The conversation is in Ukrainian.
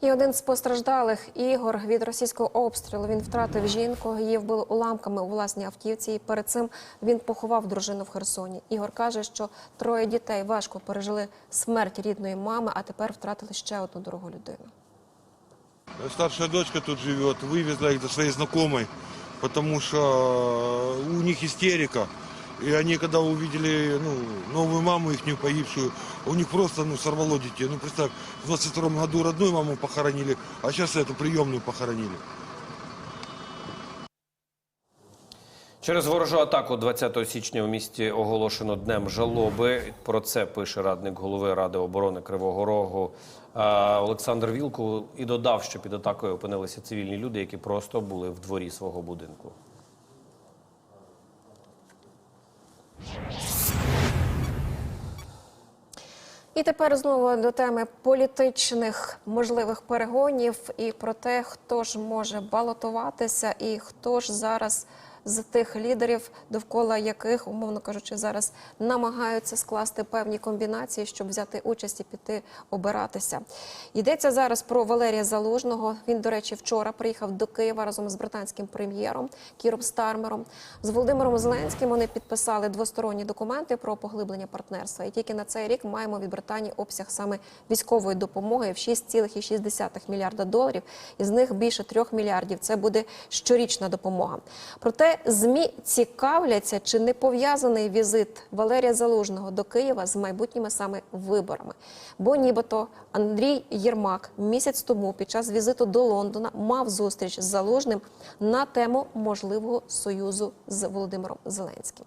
І один з постраждалих Ігор від російського обстрілу він втратив жінку. Її вбили уламками у власній автівці. І перед цим він поховав дружину в Херсоні. Ігор каже, що троє дітей важко пережили смерть рідної мами, а тепер втратили ще одну дорогу людину. Старшая дочка тут живет, вывезла их до своей знакомой, потому что у них истерика. И они, когда увидели ну, новую маму, их погибшую, у них просто ну, сорвало детей. Ну, представь, в 22 году родную маму похоронили, а сейчас эту приемную похоронили. Через ворожу атаку 20 січня в місті оголошено днем жалоби. Про це пише радник голови Ради оборони Кривого Рогу Олександр Вілкул і додав, що під атакою опинилися цивільні люди, які просто були в дворі свого будинку. І тепер знову до теми політичних можливих перегонів і про те, хто ж може балотуватися, і хто ж зараз з тих лідерів, довкола яких, умовно кажучи, зараз намагаються скласти певні комбінації, щоб взяти участь і піти обиратися. Йдеться зараз про Валерія Залужного. Він, до речі, вчора приїхав до Києва разом з британським прем'єром Кіром Стармером. З Володимиром Зеленським вони підписали двосторонні документи про поглиблення партнерства. І тільки на цей рік маємо від Британії обсяг саме військової допомоги в 6,6 мільярда доларів. Із них більше 3 мільярдів. Це буде щорічна допомога. Проте змі цікавляться, чи не пов'язаний візит Валерія Залужного до Києва з майбутніми саме виборами. Бо нібито Андрій Єрмак місяць тому під час візиту до Лондона мав зустріч з Залужним на тему можливого союзу з Володимиром Зеленським.